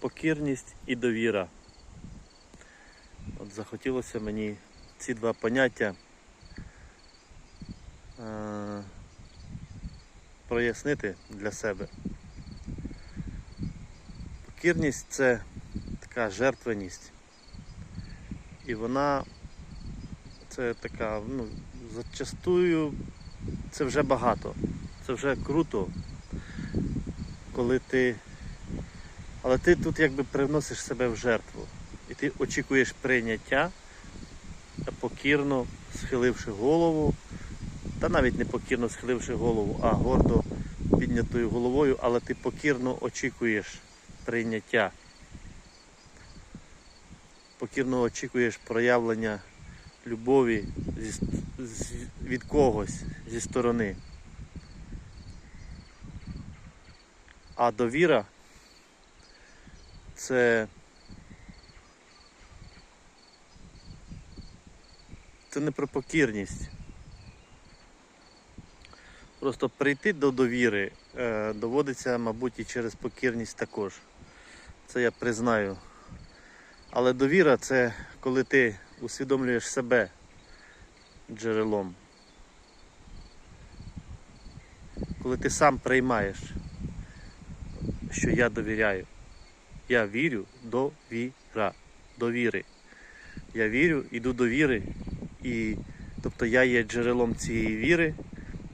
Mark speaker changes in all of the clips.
Speaker 1: покірність і довіра. От захотілося мені ці два поняття е, прояснити для себе. Покірність це така жертвеність. І вона це така, ну, зачастую це вже багато. Це вже круто, коли ти. Але ти тут якби привносиш себе в жертву. І ти очікуєш прийняття, покірно схиливши голову, та навіть не покірно схиливши голову, а гордо піднятою головою, але ти покірно очікуєш прийняття. Покірно очікуєш проявлення любові зі, з, від когось зі сторони. А довіра це. Це не про покірність. Просто прийти до довіри е, доводиться, мабуть, і через покірність також. Це я признаю. Але довіра це коли ти усвідомлюєш себе джерелом. Коли ти сам приймаєш, що я довіряю. Я вірю до віра, до віри. Я вірю, іду до віри, і тобто я є джерелом цієї віри,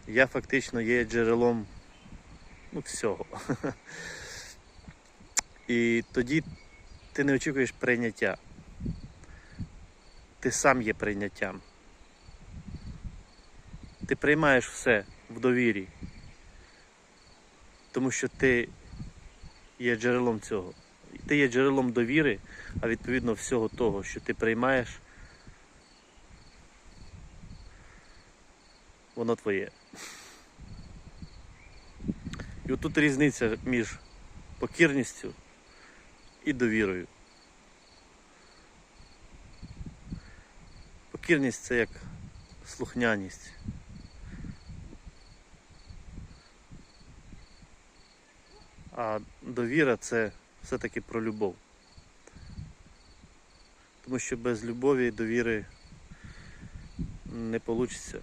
Speaker 1: я фактично є джерелом ну, всього. І тоді ти не очікуєш прийняття. Ти сам є прийняттям. Ти приймаєш все в довірі, тому що ти є джерелом цього. Ти є джерелом довіри, а відповідно всього того, що ти приймаєш, воно твоє. І отут різниця між покірністю і довірою. Покірність це як слухняність. А довіра це все-таки про любов. Тому що без любові і довіри не вийде.